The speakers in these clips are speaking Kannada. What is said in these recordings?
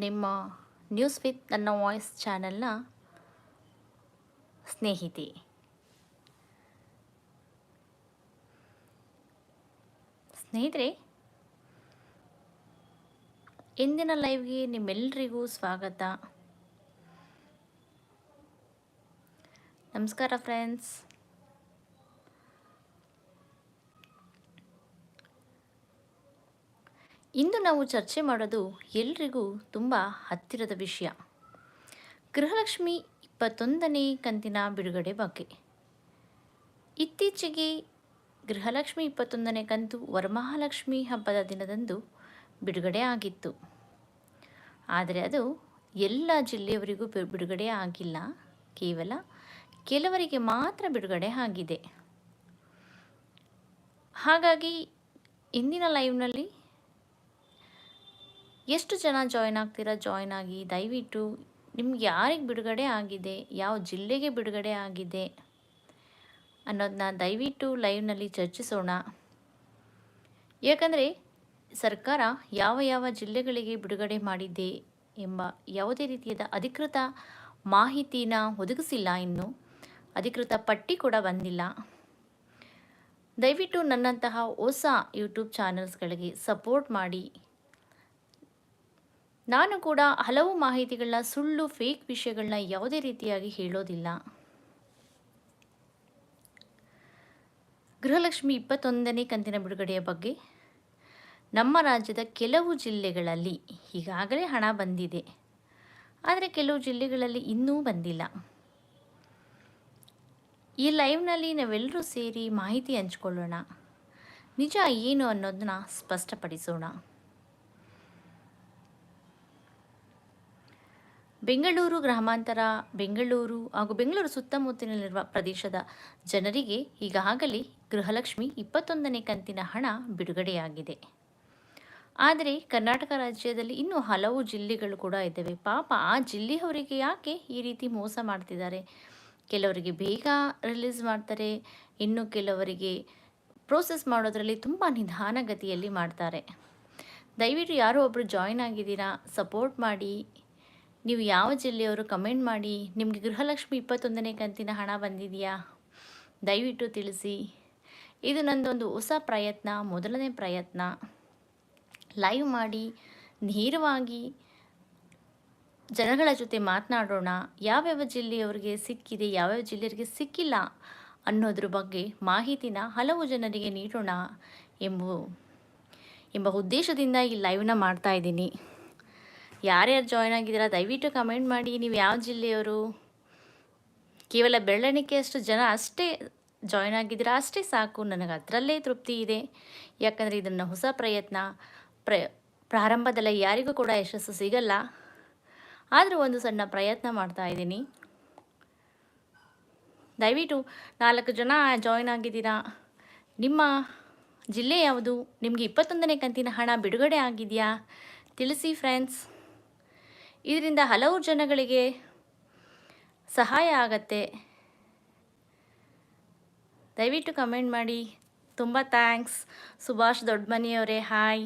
ನಿಮ್ಮ ನ್ಯೂಸ್ ವಿತ್ ನನ್ನ ವಾಯ್ಸ್ ಚಾನೆಲ್ನ ಸ್ನೇಹಿತೆ. ಸ್ನೇಹಿತರೆ ಇಂದಿನ ಲೈವ್ಗೆ ನಿಮ್ಮೆಲ್ಲರಿಗೂ ಸ್ವಾಗತ. ನಮಸ್ಕಾರ ಫ್ರೆಂಡ್ಸ್ ಇಂದು ನಾವು ಚರ್ಚೆ ಮಾಡೋದು ಎಲ್ರಿಗೂ ತುಂಬ ಹತ್ತಿರದ ವಿಷಯ. ಗೃಹಲಕ್ಷ್ಮಿ ಇಪ್ಪತ್ತೊಂದನೇ ಕಂತಿನ ಬಿಡುಗಡೆ ಬಗ್ಗೆ. ಇತ್ತೀಚೆಗೆ ಗೃಹಲಕ್ಷ್ಮಿ ಇಪ್ಪತ್ತೊಂದನೇ ಕಂತು ವರಮಹಾಲಕ್ಷ್ಮಿ ಹಬ್ಬದ ದಿನದಂದು ಬಿಡುಗಡೆ ಆಗಿತ್ತು. ಆದರೆ ಅದು ಎಲ್ಲ ಜಿಲ್ಲೆಯವರಿಗೂ ಬಿಡುಗಡೆ ಆಗಿಲ್ಲ. ಕೇವಲ ಕೆಲವರಿಗೆ ಮಾತ್ರ ಬಿಡುಗಡೆ ಆಗಿದೆ. ಹಾಗಾಗಿ ಇಂದಿನ ಲೈವ್ನಲ್ಲಿ ಎಷ್ಟು ಜನ ಜಾಯ್ನ್ ಆಗ್ತೀರಾ? ಜಾಯ್ನ್ ಆಗಿ ದಯವಿಟ್ಟು ನಿಮ್ಗೆ ಯಾರಿಗೆ ಬಿಡುಗಡೆ ಆಗಿದೆ? ಯಾವ ಜಿಲ್ಲೆಗೆ ಬಿಡುಗಡೆ ಆಗಿದೆ? ಅನ್ನೋದನ್ನ ದಯವಿಟ್ಟು ಲೈವ್ನಲ್ಲಿ ಚರ್ಚಿಸೋಣ. ಯಾಕಂದರೆ ಸರ್ಕಾರ ಯಾವ ಯಾವ ಜಿಲ್ಲೆಗಳಿಗೆ ಬಿಡುಗಡೆ ಮಾಡಿದೆ ಎಂಬ ಯಾವುದೇ ರೀತಿಯಾದ ಅಧಿಕೃತ ಮಾಹಿತಿನ ಒದಗಿಸಿಲ್ಲ ಇನ್ನು. ಅಧಿಕೃತ ಪಟ್ಟಿ ಕೂಡ ಬಂದಿಲ್ಲ. ದಯವಿಟ್ಟು ನನ್ನಂತಹ ಹೊಸ ಯೂಟ್ಯೂಬ್ ಚಾನಲ್ಸ್ಗಳಿಗೆ ಸಪೋರ್ಟ್ ಮಾಡಿ. ನಾನು ಕೂಡ ಹಲವು ಮಾಹಿತಿಗಳನ್ನ ಸುಳ್ಳು ಫೇಕ್ ವಿಷಯಗಳನ್ನ ಯಾವುದೇ ರೀತಿಯಾಗಿ ಹೇಳೋದಿಲ್ಲ. ಗೃಹಲಕ್ಷ್ಮಿ ಇಪ್ಪತ್ತೊಂದನೇ ಕಂತಿನ ಬಿಡುಗಡೆಯ ಬಗ್ಗೆ. ನಮ್ಮ ರಾಜ್ಯದ ಕೆಲವು ಜಿಲ್ಲೆಗಳಲ್ಲಿ ಈಗಾಗಲೇ ಹಣ ಬಂದಿದೆ. ಆದರೆ ಕೆಲವು ಜಿಲ್ಲೆಗಳಲ್ಲಿ ಇನ್ನೂ ಬಂದಿಲ್ಲ. ಈ ಲೈವ್ನಲ್ಲಿ ನಾವೆಲ್ಲರೂ ಸೇರಿ ಮಾಹಿತಿ ಹಂಚ್ಕೊಳ್ಳೋಣ. ನಿಜ ಏನು ಅನ್ನೋದನ್ನ ಸ್ಪಷ್ಟಪಡಿಸೋಣ. ಬೆಂಗಳೂರು ಗ್ರಾಮಾಂತರ, ಬೆಂಗಳೂರು ಹಾಗೂ ಬೆಂಗಳೂರು ಸುತ್ತಮುತ್ತಲಿರುವ ಪ್ರದೇಶದ ಜನರಿಗೆ ಈಗಾಗಲೇ ಗೃಹಲಕ್ಷ್ಮಿ ಇಪ್ಪತ್ತೊಂದನೇ ಕಂತಿನ ಹಣ ಬಿಡುಗಡೆಯಾಗಿದೆ. ಆದರೆ ಕರ್ನಾಟಕ ರಾಜ್ಯದಲ್ಲಿ ಇನ್ನೂ ಹಲವು ಜಿಲ್ಲೆಗಳು ಕೂಡ ಇದ್ದಾವೆ. ಪಾಪ ಆ ಜಿಲ್ಲೆಯವರಿಗೆ ಯಾಕೆ ಈ ರೀತಿ ಮೋಸ ಮಾಡ್ತಿದ್ದಾರೆ? ಕೆಲವರಿಗೆ ಬೇಗ ರಿಲೀಸ್ ಮಾಡ್ತಾರೆ, ಇನ್ನು ಕೆಲವರಿಗೆ ಪ್ರೋಸೆಸ್ ಮಾಡೋದರಲ್ಲಿ ತುಂಬ ನಿಧಾನಗತಿಯಲ್ಲಿ ಮಾಡ್ತಾರೆ. ದಯವಿಟ್ಟು ಯಾರೋ ಒಬ್ಬರು ಜಾಯಿನ್ ಆಗಿದ್ದೀರಾ ಸಪೋರ್ಟ್ ಮಾಡಿ. ನೀವು ಯಾವ ಜಿಲ್ಲೆಯವರು ಕಮೆಂಟ್ ಮಾಡಿ, ನಿಮಗೆ ಗೃಹಲಕ್ಷ್ಮಿ ಇಪ್ಪತ್ತೊಂದನೇ ಕಂತಿನ ಹಣ ಬಂದಿದೆಯಾ? ದಯವಿಟ್ಟು ತಿಳಿಸಿ. ಇದು ನಂದೊಂದು ಹೊಸ ಪ್ರಯತ್ನ, ಮೊದಲನೇ ಪ್ರಯತ್ನ. ಲೈವ್ ಮಾಡಿ, ನೇರವಾಗಿ ಜನಗಳ ಜೊತೆ ಮಾತನಾಡೋಣ. ಯಾವ್ಯಾವ ಜಿಲ್ಲೆಯವರಿಗೆ ಸಿಕ್ಕಿದೆ, ಯಾವ್ಯಾವ ಜಿಲ್ಲೆಯವರಿಗೆ ಸಿಕ್ಕಿಲ್ಲ ಅನ್ನೋದ್ರ ಬಗ್ಗೆ ಮಾಹಿತಿನ ಹಲವು ಜನರಿಗೆ ನೀಡೋಣ ಎಂಬು, ಎಂಬ ಉದ್ದೇಶದಿಂದ ಈ ಲೈವ್ನ ಮಾಡ್ತಾ ಇದ್ದೀನಿ. ಯಾರ್ಯಾರು ಜಾಯ್ನ್ ಆಗಿದ್ದೀರಾ? ದಯವಿಟ್ಟು ಕಮೆಂಟ್ ಮಾಡಿ. ನೀವು ಯಾವ ಜಿಲ್ಲೆಯವರು? ಕೇವಲ ಬೆಳ್ಳಣಿಕೆಯಷ್ಟು ಜನ ಅಷ್ಟೇ ಜಾಯ್ನ್ ಆಗಿದ್ದೀರಾ? ಅಷ್ಟೇ ಸಾಕು. ನನಗೆ ಅದರಲ್ಲೇ ತೃಪ್ತಿ ಇದೆ. ಯಾಕಂದರೆ ಇದನ್ನು ಹೊಸ ಪ್ರಯತ್ನ, ಪ್ರ, ಪ್ರಾರಂಭದಲ್ಲಿ ಯಾರಿಗೂ ಕೂಡ ಯಶಸ್ಸು ಸಿಗಲ್ಲ. ಆದರೂ ಒಂದು ಸಣ್ಣ ಪ್ರಯತ್ನ ಮಾಡ್ತಾ ಇದ್ದೀನಿ. ದಯವಿಟ್ಟು ನಾಲ್ಕು ಜನ ಜಾಯ್ನ್ ಆಗಿದ್ದೀರಾ? ನಿಮ್ಮ ಜಿಲ್ಲೆ ಯಾವುದು? ನಿಮಗೆ ಇಪ್ಪತ್ತೊಂದನೇ ಕಂತಿನ ಹಣ ಬಿಡುಗಡೆ ಆಗಿದೆಯಾ? ತಿಳಿಸಿ ಫ್ರೆಂಡ್ಸ್ ಇದರಿಂದ ಹಲವು ಜನಗಳಿಗೆ ಸಹಾಯ ಆಗತ್ತೆ. ದಯವಿಟ್ಟು ಕಮೆಂಟ್ ಮಾಡಿ. ತುಂಬ thanks Subhash ದೊಡ್ಡಮನಿಯವರೇ hi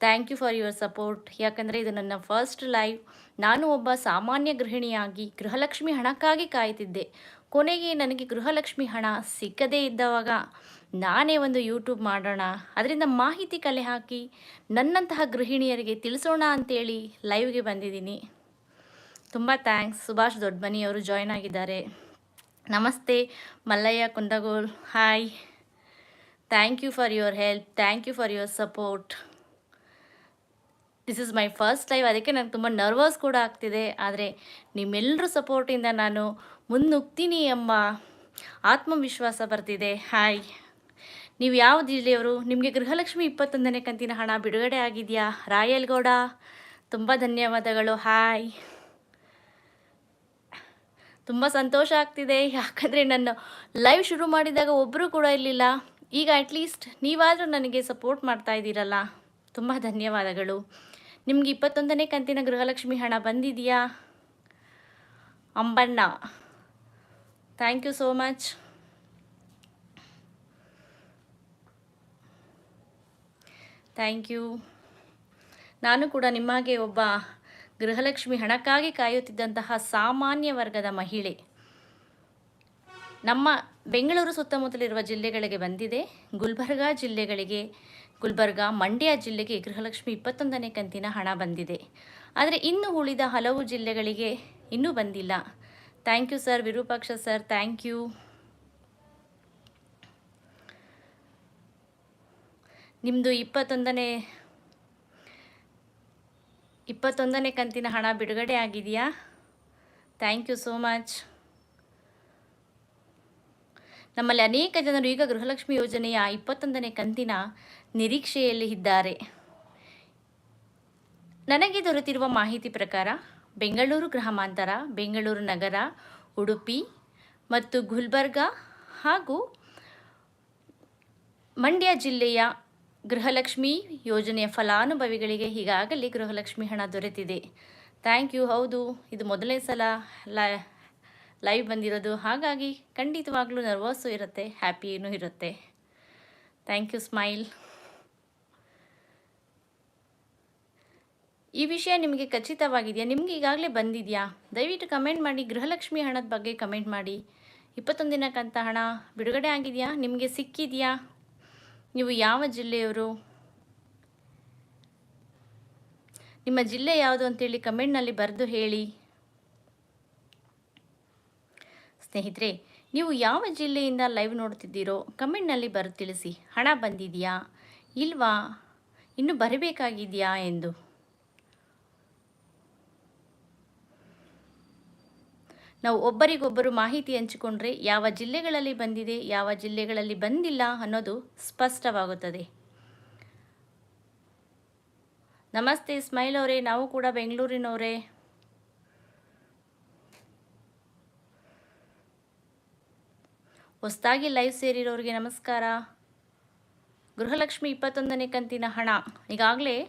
thank you for your support ಯಾಕಂದರೆ ಇದು ನನ್ನ ಫಸ್ಟ್ ಲೈವ್ ನಾನು ಒಬ್ಬ ಸಾಮಾನ್ಯ ಗೃಹಿಣಿಯಾಗಿ ಗೃಹಲಕ್ಷ್ಮಿ ಹಣಕ್ಕಾಗಿ ಕಾಯ್ತಿದ್ದೆ. ಕೊನೆಗೆ ನನಗೆ ಗೃಹಲಕ್ಷ್ಮಿ ಹಣ ಸಿಕ್ಕದೇ ಇದ್ದವಾಗ ನಾನೇ ಒಂದು ಯೂಟ್ಯೂಬ್ ಮಾಡೋಣ. ಅದರಿಂದ ಮಾಹಿತಿ ಕಲೆ ಹಾಕಿ ನನ್ನಂತಹ ಗೃಹಿಣಿಯರಿಗೆ ತಿಳಿಸೋಣ ಅಂತೇಳಿ ಲೈವ್ಗೆ ಬಂದಿದ್ದೀನಿ. ತುಂಬ ಥ್ಯಾಂಕ್ಸ್ ಸುಭಾಷ್ ದೊಡ್ಡಮನಿಯವರು ಜಾಯ್ನ್ ಆಗಿದ್ದಾರೆ. ನಮಸ್ತೆ, Mallayya Kundgol hi thank you for your help thank you for your support this is my first live ಅದಕ್ಕೆ ನಂಗೆ ತುಂಬ ನರ್ವಸ್ ಕೂಡ ಆಗ್ತಿದೆ. ಆದರೆ ನಿಮ್ಮೆಲ್ಲರೂ ಸಪೋರ್ಟಿಂದ ನಾನು ಮುನ್ನುಗ್ತೀನಿ ಎಂಬ ಆತ್ಮವಿಶ್ವಾಸ ಬರ್ತಿದೆ. ಹಾಯ್ ನೀವು ಯಾವ ಜಿಲ್ಲೆಯವರು ನಿಮಗೆ ಗೃಹಲಕ್ಷ್ಮಿ ಇಪ್ಪತ್ತೊಂದನೇ ಕಂತಿನ ಹಣ ಬಿಡುಗಡೆ ಆಗಿದೆಯಾ? ರಾಯಲ್ಗೌಡ ತುಂಬ ಧನ್ಯವಾದಗಳು. ಹಾಯ್ ತುಂಬ ಸಂತೋಷ ಆಗ್ತಿದೆ. ಯಾಕಂದರೆ ನಾನು ಲೈವ್ ಶುರು ಮಾಡಿದಾಗ ಒಬ್ಬರು ಕೂಡ ಇರಲಿಲ್ಲ. ಈಗ ಅಟ್ಲೀಸ್ಟ್ ನೀವಾದರೂ ನನಗೆ ಸಪೋರ್ಟ್ ಮಾಡ್ತಾ ಇದ್ದೀರಲ್ಲ. ತುಂಬ ಧನ್ಯವಾದಗಳು. ನಿಮಗೆ ಇಪ್ಪತ್ತೊಂದನೇ ಕಂತಿನ ಗೃಹಲಕ್ಷ್ಮಿ ಹಣ ಬಂದಿದೆಯಾ? Ambanna thank you so much thank you ನಾನು ಕೂಡ ನಿಮಗೆ ಒಬ್ಬ ಗೃಹಲಕ್ಷ್ಮಿ ಹಣಕ್ಕಾಗಿ ಕಾಯುತ್ತಿದ್ದಂತಹ ಸಾಮಾನ್ಯ ವರ್ಗದ ಮಹಿಳೆ. ನಮ್ಮ ಬೆಂಗಳೂರು ಸುತ್ತಮುತ್ತಲಿರುವ ಜಿಲ್ಲೆಗಳಿಗೆ ಬಂದಿದೆ. ಗುಲ್ಬರ್ಗಾ ಜಿಲ್ಲೆಗಳಿಗೆ ಗುಲ್ಬರ್ಗಾ, ಮಂಡ್ಯ ಜಿಲ್ಲೆಗೆ ಗೃಹಲಕ್ಷ್ಮಿ ಇಪ್ಪತ್ತೊಂದನೇ ಕಂತಿನ ಹಣ ಬಂದಿದೆ. ಆದರೆ ಇನ್ನು ಉಳಿದ ಹಲವು ಜಿಲ್ಲೆಗಳಿಗೆ ಇನ್ನೂ ಬಂದಿಲ್ಲ. Thank you sir, Virupaksha sir, thank you. ನಿಮ್ಮದು ಇಪ್ಪತ್ತೊಂದನೇ ಇಪ್ಪತ್ತೊಂದನೇ ಕಂತಿನ ಹಣ ಬಿಡುಗಡೆ ಆಗಿದೆಯಾ? Thank you so much. ನಮ್ಮಲ್ಲಿ ಅನೇಕ ಜನರು ಈಗ ಗೃಹಲಕ್ಷ್ಮಿ ಯೋಜನೆಯ ಇಪ್ಪತ್ತೊಂದನೇ ಕಂತಿನ ನಿರೀಕ್ಷೆಯಲ್ಲಿ ಇದ್ದಾರೆ. ನನಗೆ ದೊರೆತಿರುವ ಮಾಹಿತಿ ಪ್ರಕಾರ ಬೆಂಗಳೂರು ಗ್ರಾಮಾಂತರ, ಬೆಂಗಳೂರು ನಗರ, ಉಡುಪಿ ಮತ್ತು ಗುಲ್ಬರ್ಗಾ ಹಾಗೂ ಮಂಡ್ಯ ಜಿಲ್ಲೆಯ ಗೃಹಲಕ್ಷ್ಮಿ ಯೋಜನೆಯ ಫಲಾನುಭವಿಗಳಿಗೆ ಈಗಾಗಲೇ ಗೃಹಲಕ್ಷ್ಮಿ ಹಣ ದೊರೆತಿದೆ. Thank you. ಹೌದು, ಇದು ಮೊದಲನೇ ಸಲ ಲೈವ್ ಬಂದಿರೋದು. ಹಾಗಾಗಿ ಖಂಡಿತವಾಗ್ಲೂ ನರ್ವಸ್ಸು ಇರುತ್ತೆ ಹ್ಯಾಪಿಯೂ ಇರುತ್ತೆ. ಥ್ಯಾಂಕ್ ಯು ಸ್ಮೈಲ್ ಈ ವಿಷಯ ನಿಮಗೆ ಖಚಿತವಾಗಿದೆಯಾ? ನಿಮಗೆ ಈಗಾಗಲೇ ಬಂದಿದೆಯಾ? ದಯವಿಟ್ಟು ಕಮೆಂಟ್ ಮಾಡಿ, ಗೃಹಲಕ್ಷ್ಮಿ ಹಣದ ಬಗ್ಗೆ ಕಮೆಂಟ್ ಮಾಡಿ. ಇಪ್ಪತ್ತೊಂದು ದಿನಕ್ಕಂತ ಹಣ ಬಿಡುಗಡೆ ಆಗಿದೆಯಾ? ನಿಮಗೆ ಸಿಕ್ಕಿದೆಯಾ? ನೀವು ಯಾವ ಜಿಲ್ಲೆಯವರು? ನಿಮ್ಮ ಜಿಲ್ಲೆ ಯಾವುದು ಅಂತೇಳಿ ಕಮೆಂಟ್ನಲ್ಲಿ ಬರೆದು ಹೇಳಿ. ಸ್ನೇಹಿತರೆ, ನೀವು ಯಾವ ಜಿಲ್ಲೆಯಿಂದ ಲೈವ್ ನೋಡ್ತಿದ್ದೀರೋ ಕಮೆಂಟ್ನಲ್ಲಿ ಬರೆದು ತಿಳಿಸಿ. ಹಣ ಬಂದಿದೆಯಾ? ಇಲ್ವಾ? ಇನ್ನು ಬರಬೇಕಾಗಿದೆಯಾ ಎಂದು? ನಾವು ಒಬ್ಬರಿಗೊಬ್ಬರು ಮಾಹಿತಿ ಹಂಚಿಕೊಂಡ್ರೆ ಯಾವ ಜಿಲ್ಲೆಗಳಲ್ಲಿ ಬಂದಿದೆ, ಯಾವ ಜಿಲ್ಲೆಗಳಲ್ಲಿ ಬಂದಿಲ್ಲ ಅನ್ನೋದು ಸ್ಪಷ್ಟವಾಗುತ್ತದೆ. ನಮಸ್ತೆ, ಸ್ಮೈಲ್ ಅವರೇ. ನಾವು ಕೂಡ ಬೆಂಗಳೂರಿನವರೇ. ಹೊಸದಾಗಿ ಲೈವ್ ಸೇರಿರೋರಿಗೆ ನಮಸ್ಕಾರ. ಗೃಹಲಕ್ಷ್ಮಿ ಇಪ್ಪತ್ತೊಂದನೇ ಕಂತಿನ ಹಣ. ಈಗಾಗಲೇ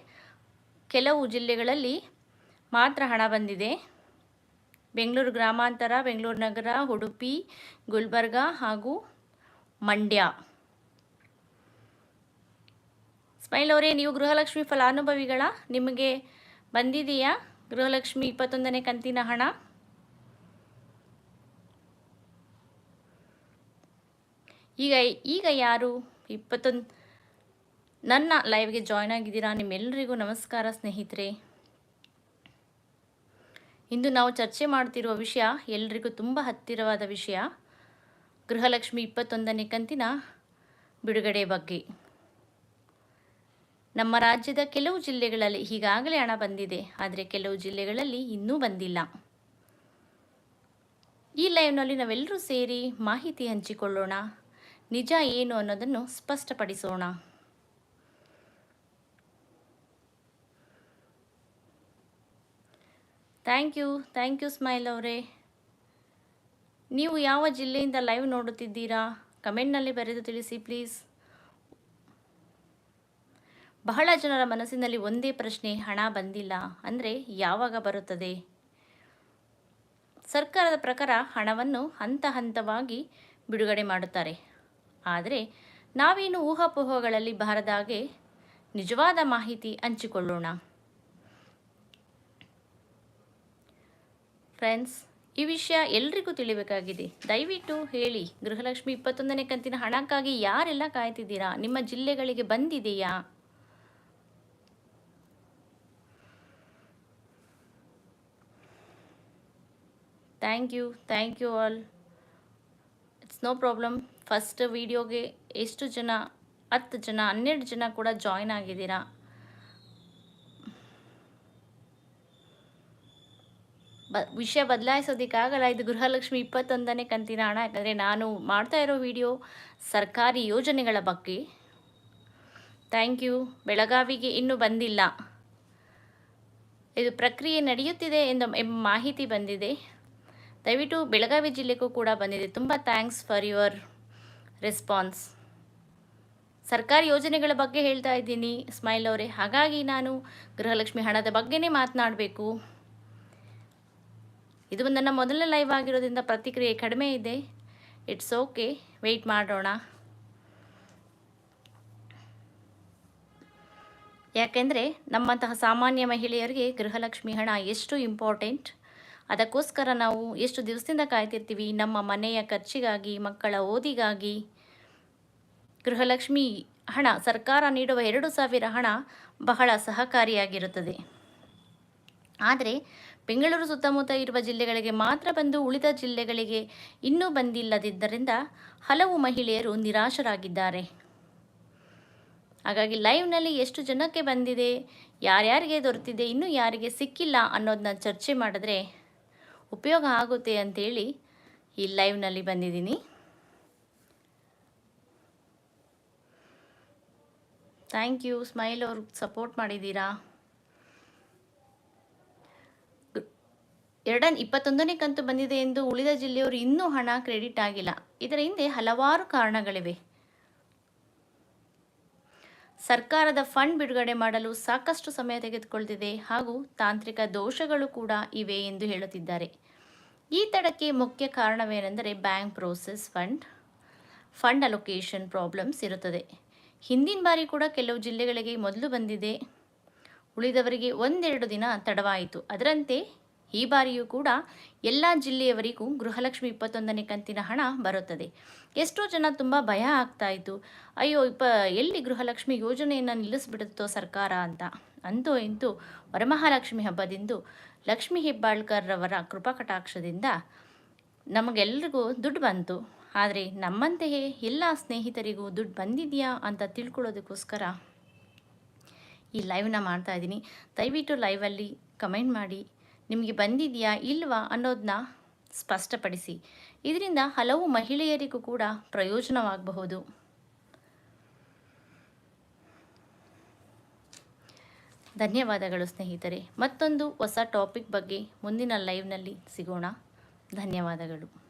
ಕೆಲವು ಜಿಲ್ಲೆಗಳಲ್ಲಿ ಮಾತ್ರ ಹಣ ಬಂದಿದೆ. ಬೆಂಗಳೂರು ಗ್ರಾಮಾಂತರ, ಬೆಂಗಳೂರು ನಗರ, ಉಡುಪಿ, ಗುಲ್ಬರ್ಗ ಹಾಗೂ ಮಂಡ್ಯ. ಸ್ಮೈಲ್ ಅವರೇ, ನೀವು ಗೃಹಲಕ್ಷ್ಮಿ ಫಲಾನುಭವಿಗಳ ನಿಮಗೆ ಬಂದಿದೆಯಾ? ಗೃಹಲಕ್ಷ್ಮಿ ಇಪ್ಪತ್ತೊಂದನೇ ಕಂತಿನ ಹಣ? ಈಗ ಈಗ ಯಾರು? ಇಪ್ಪತ್ತೊಂದು, ನನ್ನ ಲೈವ್ಗೆ ಜಾಯ್ನ್ ಆಗಿದ್ದೀರಾ? ನಿಮ್ಮೆಲ್ಲರಿಗೂ ನಮಸ್ಕಾರ ಸ್ನೇಹಿತರೆ. ಇಂದು ನಾವು ಚರ್ಚೆ ಮಾಡ್ತಿರುವ ವಿಷಯ, ಎಲ್ರಿಗೂ ತುಂಬ ಹತ್ತಿರವಾದ ವಿಷಯ, ಗೃಹಲಕ್ಷ್ಮಿ ಇಪ್ಪತ್ತೊಂದನೇ ಕಂತಿನ ಬಿಡುಗಡೆ ಬಗ್ಗೆ. ನಮ್ಮ ರಾಜ್ಯದ ಕೆಲವು ಜಿಲ್ಲೆಗಳಲ್ಲಿ ಈಗಾಗಲೇ ಹಣ ಬಂದಿದೆ, ಆದರೆ ಕೆಲವು ಜಿಲ್ಲೆಗಳಲ್ಲಿ ಇನ್ನೂ ಬಂದಿಲ್ಲ. ಈ ಲೈವ್ನಲ್ಲಿ ನಾವೆಲ್ಲರೂ ಸೇರಿ ಮಾಹಿತಿ ಹಂಚಿಕೊಳ್ಳೋಣ. ನಿಜ ಏನು ಅನ್ನೋದನ್ನು ಸ್ಪಷ್ಟಪಡಿಸೋಣ. Thank you thank you smile ಅವರೇ. ನೀವು ಯಾವ ಜಿಲ್ಲೆಯಿಂದ ಲೈವ್ ನೋಡುತ್ತಿದ್ದೀರಾ? ಕಮೆಂಟ್ನಲ್ಲಿ ಬರೆದು ತಿಳಿಸಿ ಪ್ಲೀಸ್ ಬಹಳ ಜನರ ಮನಸ್ಸಿನಲ್ಲಿ ಒಂದೇ ಪ್ರಶ್ನೆ, ಹಣ ಬಂದಿಲ್ಲ ಅಂದರೆ ಯಾವಾಗ ಬರುತ್ತದೆ? ಸರ್ಕಾರದ ಪ್ರಕಾರ ಹಣವನ್ನು ಹಂತ ಹಂತವಾಗಿ ಬಿಡುಗಡೆ ಮಾಡುತ್ತಾರೆ. ಆದರೆ ನಾವೇನು ಊಹಾಪೋಹಗಳಲ್ಲಿ ಬಾರದಾಗೆ ನಿಜವಾದ ಮಾಹಿತಿ ಹಂಚಿಕೊಳ್ಳೋಣ? ಫ್ರೆಂಡ್ಸ್, ಈ ವಿಷಯ ಎಲ್ರಿಗೂ ತಿಳಿಬೇಕಾಗಿದೆ. ದಯವಿಟ್ಟು ಹೇಳಿ, ಗೃಹಲಕ್ಷ್ಮಿ ಇಪ್ಪತ್ತೊಂದನೇ ಕಂತಿನ ಹಣಕ್ಕಾಗಿ ಯಾರೆಲ್ಲ ಕಾಯ್ತಿದ್ದೀರಾ? ನಿಮ್ಮ ಜಿಲ್ಲೆಗಳಿಗೆ ಬಂದಿದೆಯಾ? Thank you thank you all. It's no problem first ವಿಡಿಯೋಗೆ ಎಷ್ಟು ಜನ, ಹತ್ತು ಜನ, ಹನ್ನೆರಡು ಜನ ಕೂಡ ಜಾಯ್ನ್ ಆಗಿದ್ದೀರಾ? ಬ, ವಿಷಯ ಬದಲಾಯಿಸೋದಕ್ಕಾಗಲ್ಲ ಇದು ಗೃಹಲಕ್ಷ್ಮಿ ಇಪ್ಪತ್ತೊಂದನೇ ಕಂತಿನ ಹಣ. ಯಾಕಂದರೆ ನಾನು ಮಾಡ್ತಾ ಇರೋ ವಿಡಿಯೋ ಸರ್ಕಾರಿ ಯೋಜನೆಗಳ ಬಗ್ಗೆ. ಥ್ಯಾಂಕ್ ಯು ಬೆಳಗಾವಿಗೆ ಇನ್ನೂ ಬಂದಿಲ್ಲ. ಇದು ಪ್ರಕ್ರಿಯೆ ನಡೆಯುತ್ತಿದೆ ಎಂದು, ಎಂಬ ಮಾಹಿತಿ ಬಂದಿದೆ. ದಯವಿಟ್ಟು ಬೆಳಗಾವಿ ಜಿಲ್ಲೆಗೂ ಕೂಡ ಬಂದಿದೆ. ತುಂಬ ಥ್ಯಾಂಕ್ಸ್ ಫಾರ್ ಯುವರ್ ರೆಸ್ಪಾನ್ಸ್ ಸರ್ಕಾರಿ ಯೋಜನೆಗಳ ಬಗ್ಗೆ ಹೇಳ್ತಾ ಇದ್ದೀನಿ ಸ್ಮೈಲ್ ಅವರೇ. ಹಾಗಾಗಿ ನಾನು ಗೃಹಲಕ್ಷ್ಮಿ ಹಣದ ಬಗ್ಗೆನೇ ಮಾತನಾಡಬೇಕು. ಇದು ನನ್ನ ಮೊದಲನೇ ಲೈವ್ ಆಗಿರೋದ್ರಿಂದ ಪ್ರತಿಕ್ರಿಯೆ ಕಡಿಮೆ ಇದೆ. ಇಟ್ಸ್ ಓಕೆ ವೆಯ್ಟ್ ಮಾಡೋಣ. ಯಾಕೆಂದರೆ ನಮ್ಮಂತಹ ಸಾಮಾನ್ಯ ಮಹಿಳೆಯರಿಗೆ ಗೃಹಲಕ್ಷ್ಮಿ ಹಣ ಎಷ್ಟು ಇಂಪಾರ್ಟೆಂಟ್ ಅದಕ್ಕೋಸ್ಕರ ನಾವು ಎಷ್ಟು ದಿವಸದಿಂದ ಕಾಯ್ತಿರ್ತೀವಿ? ನಮ್ಮ ಮನೆಯ ಖರ್ಚಿಗಾಗಿ, ಮಕ್ಕಳ ಓದಿಗಾಗಿ. ಗೃಹಲಕ್ಷ್ಮಿ ಹಣ, ಸರ್ಕಾರ ನೀಡುವ ಎರಡು ಸಾವಿರ ಹಣ ಬಹಳ ಸಹಕಾರಿಯಾಗಿರುತ್ತದೆ. ಆದರೆ, ಬೆಂಗಳೂರು ಸುತ್ತಮುತ್ತ ಇರುವ ಜಿಲ್ಲೆಗಳಿಗೆ ಮಾತ್ರ ಬಂದು ಉಳಿದ ಜಿಲ್ಲೆಗಳಿಗೆ ಇನ್ನೂ ಬಂದಿಲ್ಲದಿದ್ದರಿಂದ ಹಲವು ಮಹಿಳೆಯರು ನಿರಾಶರಾಗಿದ್ದಾರೆ. ಹಾಗಾಗಿ ಲೈವ್ನಲ್ಲಿ ಎಷ್ಟು ಜನಕ್ಕೆ ಬಂದಿದೆ, ಯಾರ್ಯಾರಿಗೆ ದೊರೆತಿದೆ, ಇನ್ನೂ ಯಾರಿಗೆ ಸಿಕ್ಕಿಲ್ಲ ಅನ್ನೋದನ್ನ ಚರ್ಚೆ ಮಾಡಿದ್ರೆ ಉಪಯೋಗ ಆಗುತ್ತೆ ಅಂತೇಳಿ ಈ ಲೈವ್ನಲ್ಲಿ ಬಂದಿದ್ದೀನಿ. ಥ್ಯಾಂಕ್ ಯು ಸ್ಮೈಲ್ ಅವ್ರು ಸಪೋರ್ಟ್ ಮಾಡಿದ್ದೀರಾ? ಎರಡ ಇಪ್ಪತ್ತೊಂದನೇ ಕಂತು ಬಂದಿದೆ ಎಂದು ಉಳಿದ ಜಿಲ್ಲೆಯವರು ಇನ್ನೂ ಹಣ ಕ್ರೆಡಿಟ್ ಆಗಿಲ್ಲ. ಇದರ ಹಿಂದೆ ಹಲವಾರು ಕಾರಣಗಳಿವೆ. ಸರ್ಕಾರದ ಫಂಡ್ ಬಿಡುಗಡೆ ಮಾಡಲು ಸಾಕಷ್ಟು ಸಮಯ ತೆಗೆದುಕೊಳ್ತಿದೆ ಹಾಗೂ ತಾಂತ್ರಿಕ ದೋಷಗಳು ಕೂಡ ಇವೆ ಎಂದು ಹೇಳುತ್ತಿದ್ದಾರೆ. ಈ ತಡಕ್ಕೆ ಮುಖ್ಯ ಕಾರಣವೇನೆಂದರೆ bank process fund fund allocation problems ಇರುತ್ತದೆ. ಹಿಂದಿನ ಬಾರಿ ಕೂಡ ಕೆಲವು ಜಿಲ್ಲೆಗಳಿಗೆ ಮೊದಲು ಬಂದಿದೆ. ಉಳಿದವರಿಗೆ ಒಂದೆರಡು ದಿನ ತಡವಾಯಿತು. ಅದರಂತೆ ಈ ಬಾರಿಯೂ ಕೂಡ ಎಲ್ಲ ಜಿಲ್ಲೆಯವರಿಗೂ ಗೃಹಲಕ್ಷ್ಮಿ ಇಪ್ಪತ್ತೊಂದನೇ ಕಂತಿನ ಹಣ ಬರುತ್ತದೆ. ಎಷ್ಟೋ ಜನ ತುಂಬ ಭಯ ಆಗ್ತಾ ಇತ್ತು ಅಯ್ಯೋ, ಇಪ್ಪ, ಎಲ್ಲಿ ಗೃಹಲಕ್ಷ್ಮಿ ಯೋಜನೆಯನ್ನು ನಿಲ್ಲಿಸ್ಬಿಡುತ್ತೋ ಸರ್ಕಾರ ಅಂತ ಅಂತೂ ಇಂತೂ ವರಮಹಾಲಕ್ಷ್ಮಿ ಹಬ್ಬದಿಂದು ಲಕ್ಷ್ಮೀ ಹೆಬ್ಬಾಳ್ಕರ್ರವರ ಕೃಪಾಕಟಾಕ್ಷದಿಂದ ನಮಗೆಲ್ಲರಿಗೂ ದುಡ್ಡು ಬಂತು. ಆದರೆ ನಮ್ಮಂತೆಯೇ ಎಲ್ಲ ಸ್ನೇಹಿತರಿಗೂ ದುಡ್ಡು ಬಂದಿದೆಯಾ ಅಂತ ತಿಳ್ಕೊಳ್ಳೋದಕ್ಕೋಸ್ಕರ ಈ ಲೈವ್ನ ಮಾಡ್ತಾ ಇದ್ದೀನಿ. ದಯವಿಟ್ಟು ಲೈವಲ್ಲಿ ಕಮೆಂಟ್ ಮಾಡಿ ನಿಮಗೆ ಬಂದಿದೆಯಾ ಇಲ್ವಾ ಅನ್ನೋದನ್ನ ಸ್ಪಷ್ಟಪಡಿಸಿ. ಇದರಿಂದ ಹಲವು ಮಹಿಳೆಯರಿಗೂ ಕೂಡ ಪ್ರಯೋಜನವಾಗಬಹುದು. ಧನ್ಯವಾದಗಳು ಸ್ನೇಹಿತರೆ. ಮತ್ತೊಂದು ಹೊಸ ಟಾಪಿಕ್ ಬಗ್ಗೆ ಮುಂದಿನ ಲೈವ್ನಲ್ಲಿ ಸಿಗೋಣ. ಧನ್ಯವಾದಗಳು.